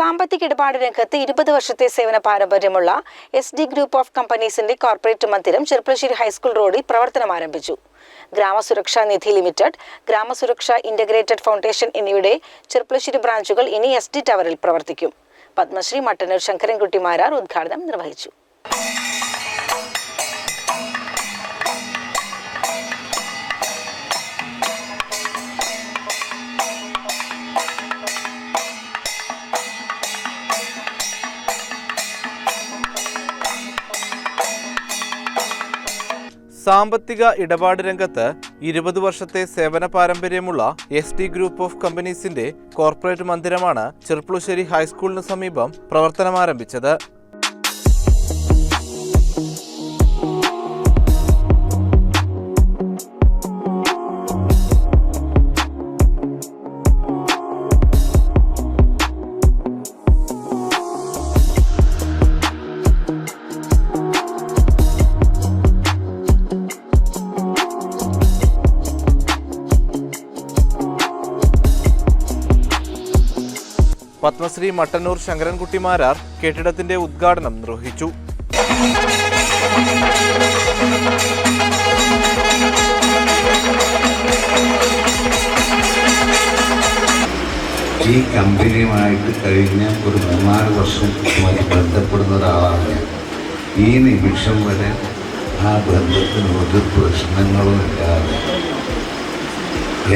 സാമ്പത്തിക ഇടപാട് രംഗത്ത് ഇരുപത് വർഷത്തെ സേവന പാരമ്പര്യമുള്ള എസ് ഡി ഗ്രൂപ്പ് ഓഫ് കമ്പനീസിന്റെ കോർപ്പറേറ്റ് മന്ദിരം ചെർപ്പളശ്ശേരി ഹൈസ്കൂൾ റോഡിൽ പ്രവർത്തനം ആരംഭിച്ചു. Gramasuraksha Nidhi limited Gramasuraksha integrated foundation എന്നിവയുടെ ചെർപ്പളശ്ശേരി ബ്രാഞ്ചുകൾ ഇനി എസ് ഡി ടവറിൽ പ്രവർത്തിക്കും. പത്മശ്രീ മട്ടന്നൂർ ശങ്കരൻകുട്ടി മാരാർ ഉദ്ഘാടനം നിർവഹിച്ചു. സാമ്പത്തിക ഇടപാട് രംഗത്ത് ഇരുപത് വർഷത്തെ സേവന പാരമ്പര്യമുള്ള എസ് ടി ഗ്രൂപ്പ് ഓഫ് കമ്പനീസിന്റെ കോർപ്പറേറ്റ് മന്ദിരമാണ് ചെർപ്പുളശ്ശേരി ഹൈസ്കൂളിന് സമീപം പ്രവർത്തനമാരംഭിച്ചത്. പത്മശ്രീ മട്ടന്നൂർ ശങ്കരൻകുട്ടി മാരാർ കെട്ടിടത്തിന്റെ ഉദ്ഘാടനം നിർവഹിച്ചു. ഈ കമ്പനിയുമായിട്ട് കഴിഞ്ഞ ഒരു മൂന്നാൽ വർഷമായി ബന്ധപ്പെടുന്ന ഒരാളാണ് ഞാൻ. ഈ നിമിഷം വരെ ആ ബന്ധത്തിന് ഒരു പ്രശ്നങ്ങളും ഇല്ലാതെ.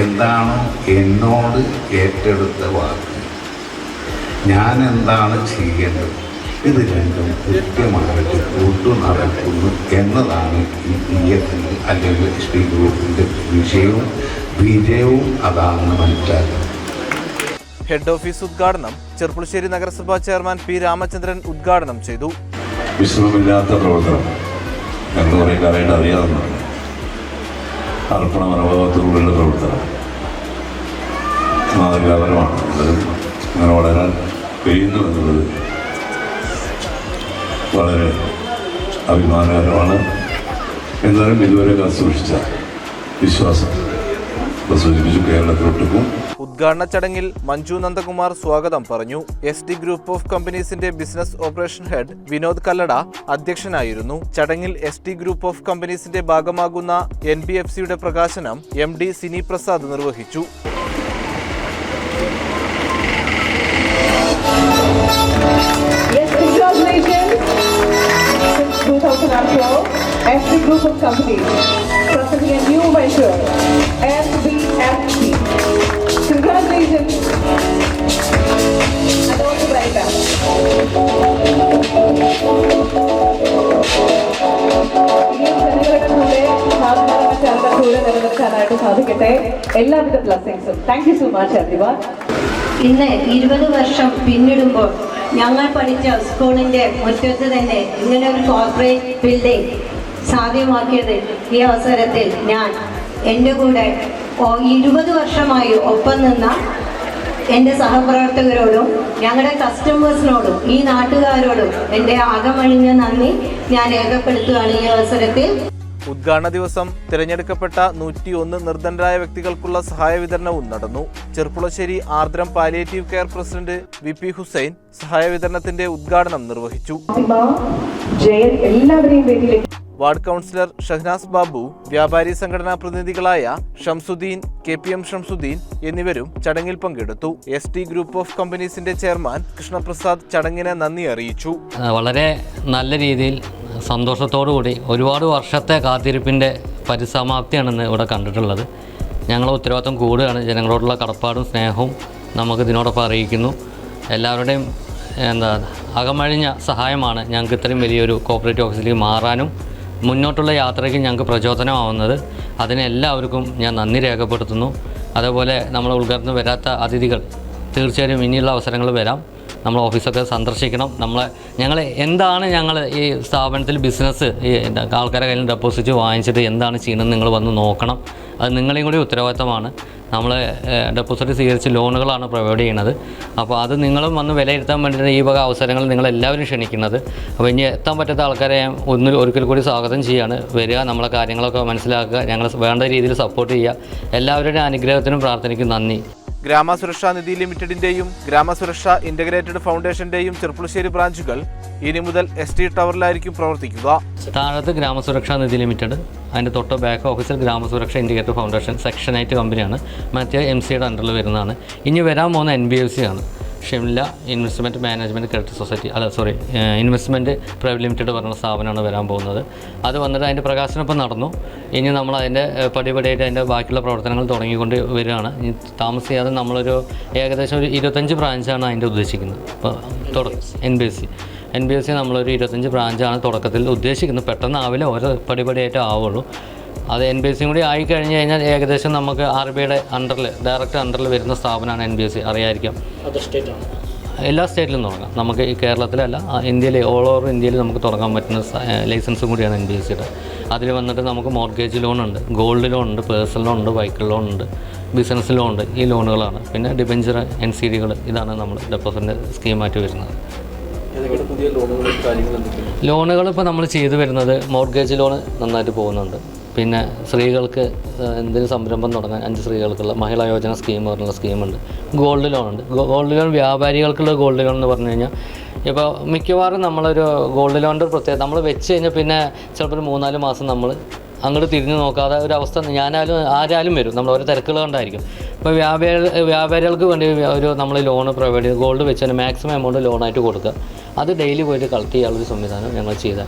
എന്താണോ എന്നോട് ഏറ്റെടുത്ത വാക്ക്? ഞാൻ എന്താണ് ചെയ്യേണ്ടത്? ഇത് രണ്ടും കൃത്യമായിട്ട് കൂട്ടുനടക്കുന്നു എന്നതാണ് ഈ പി എഫിന് അല്ലെങ്കിൽ ശ്രീ ഗ്രൂപ്പിന്റെ വിഷയവും വിജയവും അതാണെന്ന് മനസ്സിലാക്കുന്നത് ഹെഡ് ഓഫീസ് ഉദ്ഘാടനം ചെർപ്പുളശ്ശേരി നഗരസഭാ ചെയർമാൻ പി രാമചന്ദ്രൻ ഉദ്ഘാടനം ചെയ്തു. വിശ്രമമില്ലാത്ത പ്രവർത്തനം എന്ന് പറയുന്ന അറിയേണ്ട അറിയാവുന്നതാണ് അർപ്പണ മനോഭാവത്തോടുള്ള പ്രവർത്തനം. മാതൃകാപരമാണ്. കഴിയുന്നു എന്നുള്ളത് വളരെ അഭിമാനകരമാണ്. എന്നാലും ഇതുവരെ കാത്തുസൂക്ഷിച്ച വിശ്വാസം ഉദ്ഘാടന ചടങ്ങിൽ മഞ്ജു നന്ദകുമാർ സ്വാഗതം പറഞ്ഞു. S D group of കമ്പനീസിന്റെ business operation head Vinod Kallada അധ്യക്ഷനായിരുന്നു. ചടങ്ങിൽ എസ് ഡി ഗ്രൂപ്പ് ഓഫ് കമ്പനീസിന്റെ ഭാഗമാകുന്ന എൻ ബി എഫ് സിയുടെ പ്രകാശനം എം ഡി സിനി പ്രസാദ് നിർവഹിച്ചു. 2012 as group of companies presenting a new measure, SBFT. Congratulations and all the very നിലനിർത്താനായിട്ട് സാധിക്കട്ടെ എല്ലാവിധ ബ്ലസ്സിങ്സും താങ്ക് യു സോ മച്ച് അതിവ ഇന്ന് ഇരുപത് വർഷം പിന്നിടുമ്പോൾ ഞങ്ങൾ പഠിച്ച സ്കൂളിന്റെ മുറ്റത്ത് തന്നെ ഇങ്ങനെ ഒരു കോർപ്പറേറ്റ് ബിൽഡിംഗ് സാധ്യമാക്കിയത് ഈ അവസരത്തിൽ ഞാൻ. എന്റെ കൂടെ ഇരുപത് വർഷമായി ഒപ്പം നിന്ന എന്റെ സഹപ്രവർത്തകരോടും ഞങ്ങളുടെ കസ്റ്റമേഴ്സിനോടും ഈ നാട്ടുകാരോടും എന്റെ അകമഴിഞ്ഞ നന്ദി ഞാൻ രേഖപ്പെടുത്തുകയാണ് ഈ അവസരത്തിൽ. ഉദ്ഘാടന ദിവസം തിരഞ്ഞെടുക്കപ്പെട്ട നൂറ്റിയൊന്ന് നിർദ്ധനരായ വ്യക്തികൾക്കുള്ള സഹായ വിതരണവും നടന്നു. Cherpulassery Ardram palliative care president V P Hussain സഹായ വിതരണത്തിന്റെ ഉദ്ഘാടനം നിർവഹിച്ചു. വാർഡ് കൗൺസിലർ ഷഹ്നാസ് ബാബു വ്യാപാരി സംഘടനാ പ്രതിനിധികളായ Shamsuddin K P M Shamsuddin എന്നിവരും ചടങ്ങിൽ പങ്കെടുത്തു. എസ് ടി ഗ്രൂപ്പ് ഓഫ് കമ്പനീസിന്റെ ചെയർമാൻ കൃഷ്ണപ്രസാദ് ചടങ്ങിന് നന്ദി അറിയിച്ചു. വളരെ നല്ല രീതിയിൽ സന്തോഷത്തോടുകൂടി ഒരുപാട് വർഷത്തെ കാത്തിരിപ്പിന്റെ പരിസമാപ്തിയാണെന്ന് ഇവിടെ കണ്ടിട്ടുള്ളത്. ഞങ്ങൾ ഉത്തരവാദിത്വം കൂടുകയാണ്. ജനങ്ങളോടുള്ള കടപ്പാടും സ്നേഹവും നമുക്ക് ഇതിനോടൊപ്പം അറിയിക്കുന്നു. എല്ലാവരുടെയും എന്താ അകമഴിഞ്ഞ സഹായമാണ് ഞങ്ങൾക്ക് ഇത്രയും വലിയൊരു കോപ്പറേറ്റീവ് ഓഫീസിലേക്ക് മാറാനും മുന്നോട്ടുള്ള യാത്രയ്ക്ക് ഞങ്ങൾക്ക് പ്രചോദനമാവുന്നത്. അതിനെല്ലാവർക്കും ഞാൻ നന്ദി രേഖപ്പെടുത്തുന്നു. അതേപോലെ നമ്മൾ ഉദ്ഘാടനം വരാത്ത അതിഥികൾ തീർച്ചയായും ഇനിയുള്ള അവസരങ്ങൾ വരാം. നമ്മൾ ഓഫീസൊക്കെ സന്ദർശിക്കണം. നമ്മളെ ഞങ്ങൾ എന്താണ് ഞങ്ങൾ ഈ സ്ഥാപനത്തിൽ ബിസിനസ് ഈ ആൾക്കാരെ കയ്യിൽ ഡെപ്പോസിറ്റ് വാങ്ങിച്ചിട്ട് എന്താണ് ചെയ്യുന്നത് നിങ്ങൾ വന്ന് നോക്കണം. അത് നിങ്ങളെയും കൂടി ഉത്തരവാദിത്തമാണ്. നമ്മൾ ഡെപ്പോസിറ്റ് സ്വീകരിച്ച് ലോണുകളാണ് പ്രൊവൈഡ് ചെയ്യുന്നത്. അപ്പോൾ അത് നിങ്ങളും വന്ന് വിലയിരുത്താൻ വേണ്ടിയിട്ട് ഈ വക അവസരങ്ങൾ നിങ്ങളെല്ലാവരും ക്ഷണിക്കുന്നത്. അപ്പോൾ ഇനി എത്താൻ പറ്റാത്ത ആൾക്കാരെ ഞാൻ ഒന്ന് ഒരിക്കൽ കൂടി സ്വാഗതം ചെയ്യാണ്. വരിക നമ്മളെ കാര്യങ്ങളൊക്കെ മനസ്സിലാക്കുക ഞങ്ങൾ വേണ്ട രീതിയിൽ സപ്പോർട്ട് ചെയ്യുക. എല്ലാവരുടെയും അനുഗ്രഹത്തിനും പ്രാർത്ഥനയ്ക്കും നന്ദി. ഗ്രാമസുരക്ഷാ നിധി ലിമിറ്റഡിന്റെയും ഗ്രാമസുരക്ഷ ഇന്റഗ്രേറ്റഡ് ഫൗണ്ടേഷന്റെയും ചെർപ്പുളശ്ശേരി ബ്രാഞ്ചുകൾ ഇനി മുതൽ എസ് ടി ടവറിലായിരിക്കും പ്രവർത്തിക്കുക. താഴത്ത് ഗ്രാമസുരക്ഷാ നിധി ലിമിറ്റഡ് അതിന്റെ തൊട്ട് ബാക്ക് ഓഫീസിൽ Gramasuraksha indicator foundation section eight കമ്പനിയാണ്. മറ്റേ എം സിയുടെ അണ്ടറിൽ വരുന്നതാണ്. ഇനി വരാൻ പോകുന്ന എൻ ബി എഫ് സി ആണ്. Shimla investment management credit society അല്ല സോറി ഇൻവെസ്റ്റ്മെന്റ് പ്രൈവറ്റ് ലിമിറ്റഡ് പറഞ്ഞ സ്ഥാപനമാണ് വരാൻ പോകുന്നത്. അത് വന്നിട്ട് അതിന്റെ പ്രകാശനം ഇപ്പം നടന്നു. ഇനി നമ്മൾ അതിന്റെ പടിപടിയായിട്ട് അതിന്റെ ബാക്കിയുള്ള പ്രവർത്തനങ്ങൾ തുടങ്ങിക്കൊണ്ട് വരികയാണ്. ഇനി താമസിയാതെ നമ്മളൊരു ഏകദേശം ഒരു ഇരുപത്തഞ്ച് ബ്രാഞ്ചാണ് അതിന്റെ ഉദ്ദേശിക്കുന്നത്. ഇപ്പോൾ തുടക്കം N B S C N B S C നമ്മളൊരു ഇരുപത്തഞ്ച് ബ്രാഞ്ചാണ് തുടക്കത്തിൽ ഉദ്ദേശിക്കുന്നത്. പെട്ടെന്ന് ആവില്ല ഓരോ പടിപടിയായിട്ട് ആവുള്ളൂ. അത് എൻ ബി എസ് സിയും കൂടി ആയി കഴിഞ്ഞ് കഴിഞ്ഞാൽ ഏകദേശം നമുക്ക് ആർ ബി ഐയുടെ അണ്ടറിൽ ഡയറക്റ്റ് അണ്ടറിൽ വരുന്ന സ്ഥാപനമാണ് എൻ ബി എസ് സി അറിയായിരിക്കാം. എല്ലാ സ്റ്റേറ്റിലും തുടങ്ങാം. നമുക്ക് ഈ കേരളത്തിലല്ല ഇന്ത്യയിലെ ഇന്ത്യയിൽ ഓൾ ഓവർ ഇന്ത്യയിൽ നമുക്ക് തുടങ്ങാൻ പറ്റുന്ന ലൈസൻസ് ലൈസൻസും കൂടിയാണ് എൻ ബി എസ് സിയുടെ അതിൽ വന്നിട്ട് നമുക്ക് മോർഗേജ് ലോൺ ഉണ്ട് ഗോൾഡ് ലോൺ ഉണ്ട് പേഴ്സണൽ ലോൺ ഉണ്ട് വൈക്കിൾ ലോൺ ഉണ്ട് ബിസിനസ് ലോൺ ഉണ്ട് ഈ ലോണുകളാണ് പിന്നെ ഡിബഞ്ചർ എൻ സി ഡികൾ ഇതാണ് നമ്മൾ ഡെപ്പോസിന്റെ സ്കീമായിട്ട് വരുന്നത്. ലോണുകൾ ഇപ്പോൾ നമ്മൾ ചെയ്തു വരുന്നത് മോർഗേജ് ലോൺ നന്നായിട്ട് പോകുന്നുണ്ട്. പിന്നെ സ്ത്രീകൾക്ക് എന്തിനു സംരംഭം തുടങ്ങാൻ അഞ്ച് സ്ത്രീകൾക്കുള്ള മഹിളാ യോജന സ്കീം പറഞ്ഞുള്ള സ്കീമുണ്ട്. ഗോൾഡ് ലോൺ ഉണ്ട്. ഗോൾഡ് ലോൺ വ്യാപാരികൾക്കുള്ള ഗോൾഡ് ലോൺ എന്ന് പറഞ്ഞു കഴിഞ്ഞാൽ ഇപ്പോൾ മിക്കവാറും നമ്മളൊരു ഗോൾഡ് ലോണിന്റെ പ്രത്യേകത നമ്മൾ വെച്ച് കഴിഞ്ഞാൽ പിന്നെ ചിലപ്പോൾ ഒരു മൂന്നാൽ മാസം നമ്മൾ അങ്ങോട്ട് തിരിഞ്ഞു നോക്കാതെ ഒരു അവസ്ഥ ഞാനാലും ആരായാലും വരും. നമ്മൾ ഓരോ തിരക്കുകൾ കൊണ്ടായിരിക്കും. ഇപ്പോൾ വ്യാപാരി വ്യാപാരികൾക്ക് വേണ്ടി ഒരു നമ്മൾ ലോൺ പ്രൊവൈഡ് ചെയ്ത് ഗോൾഡ് വെച്ച് മാക്സിമം എമൗണ്ട് ലോണായിട്ട് കൊടുക്കുക. അത് ഡെയിലി പോയിട്ട് കളക്ട് ചെയ്യാനുള്ളൊരു സംവിധാനം ഞങ്ങൾ ചെയ്ത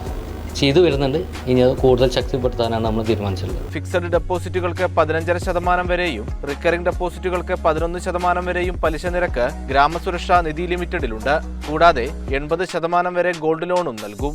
ചെയ്തു വരുന്നുണ്ട്. ഇനി അത് കൂടുതൽ ശക്തിപ്പെടുത്താനാണ് നമ്മൾ തീരുമാനിച്ചിട്ടുള്ളത്. ഫിക്സഡ് ഡെപ്പോസിറ്റുകൾക്ക് പതിനഞ്ചര ശതമാനം വരെയും റിക്കറിംഗ് ഡെപ്പോസിറ്റുകൾക്ക് പതിനൊന്ന് ശതമാനം വരെയും പലിശ നിരക്ക് ഗ്രാമസുരക്ഷാ നിധി ലിമിറ്റഡിലുണ്ട്. കൂടാതെ എൺപത് ശതമാനം വരെ ഗോൾഡ് ലോണും നൽകും.